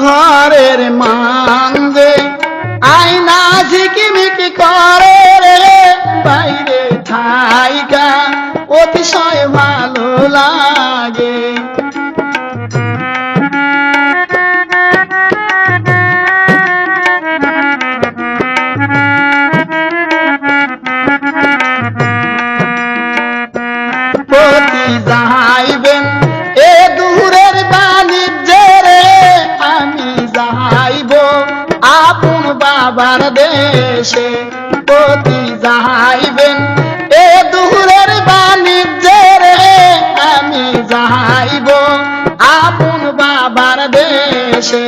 ঘরের মান্দে আয়না ঝিকিমিকি করে রে বাইরে থাইকা অতিশয় ভালো লাগে। প্রতি বাবার দেশে প্রতি যাইবেন, এ দূরের বাণিজ্যে রে আমি যাইব, আপন বাবার দেশে।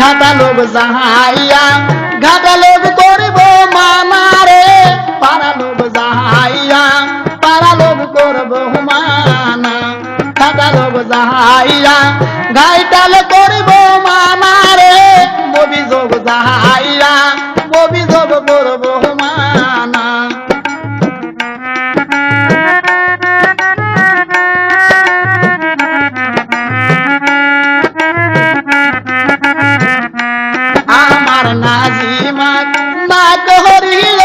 ঘাটা লোক যাহাইয়া লোক যাহাইয়া ঘাইটাল করিব মানারে অভিযোগ যাহাইয়া অভিযোগ করব আমার নাজিমাক না করিল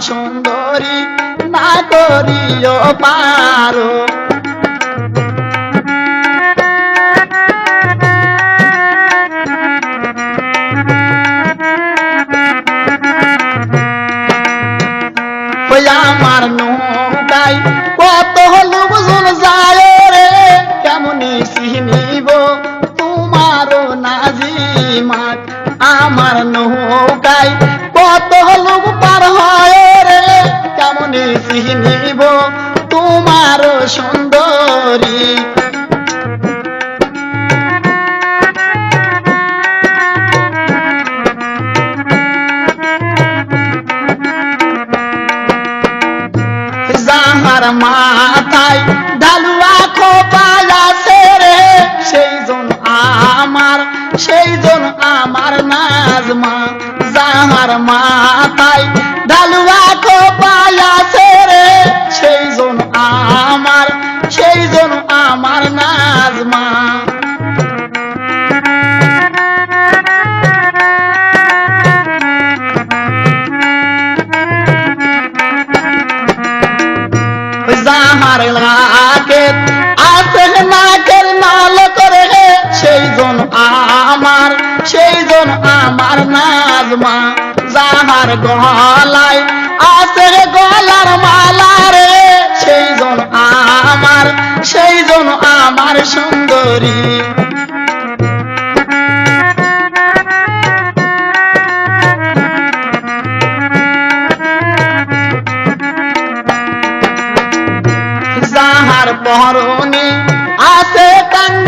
সুন্দরী না করিও পারো আমার নৌকায় কত লোকজন যায় যাহার মাথায় ডালুয়া খোপায় আছে রে। সেই জন আমার, সেই জন আমার নাজমা। যাহার মাথায় ডালুয়া খোপায় আছে যাহার লাগে আছে নাকের নাল করে সেই জন আমার, সেই জন আমার নাজমা। যাহার গলায় আছে গলার মালা রে, সেই জন আমার, সেই জন আমার সুন্দরী। পরনে আছে টাঙ্গাইল